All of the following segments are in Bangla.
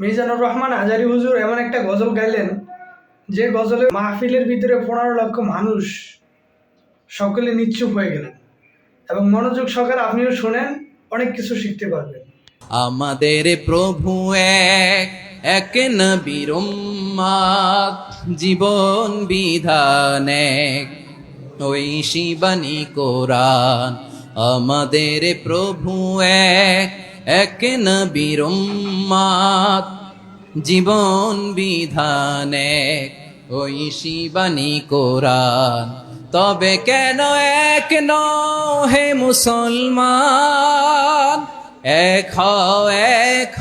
মিজানুর রহমান আজারি হুজুর এমন একটা গজল গাইলেন, যে গজলে মাহফিলের ভিতরে পনেরো লক্ষ মানুষ সকলে নিশ্চুপ হয়ে গেলেন এবং মনোযোগ সহকারে আপনিও শোনেন, অনেক কিছু শিখতে পারবেন। আমাদের প্রভু এক এক নবীর জীবন বিধান এক। ওই শিবানী কোরআন আমাদের প্রভু এক এক নবীর জীবন বিধান এক। ওই শিবানী কোরআন, তবে কেন এক নও হে মুসলমান? এক এক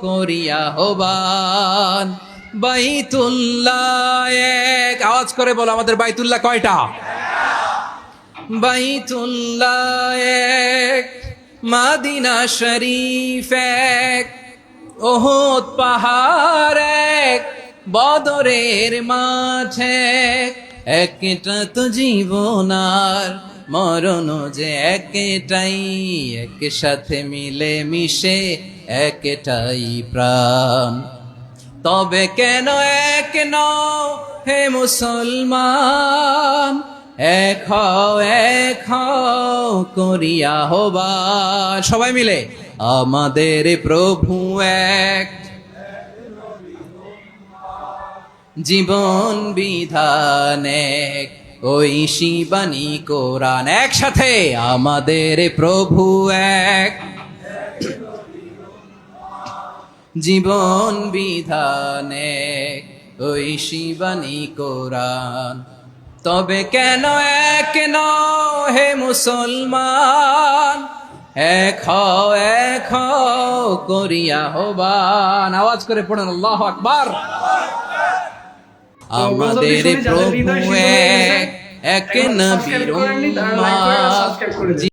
করিয়া হবান। বাইতুল্লাহ এক। আওয়াজ করে বলো, আমাদের বাইতুল্লাহ কয়টা? বাইতুল্লাহ এক। মাদিনা শরীফ এক, ওহদ পাহাড় এক, বদরের মাঠে একটা তো জীবনার মরণ যে একটাই এক সাথে মিলে মিশে একটাই প্রাণ। তবে কেন এক ন হে মুসলমান? এক এক করিয়া হবা। সবাই মিলে, আমাদের প্রভু এক। জীবন বিধান এক, ওই শিবানী কোরআন একসাথে আমাদের প্রভু এক। জীবন বিধান এক, ওই শিবানী কোরআন তবে কেন এক ন হে মুসলমান? এক এক করিয়া হবান আওয়াজ করে পড়েন আল্লাহ আকবার। আমাদের প্রভু এক এক নবীর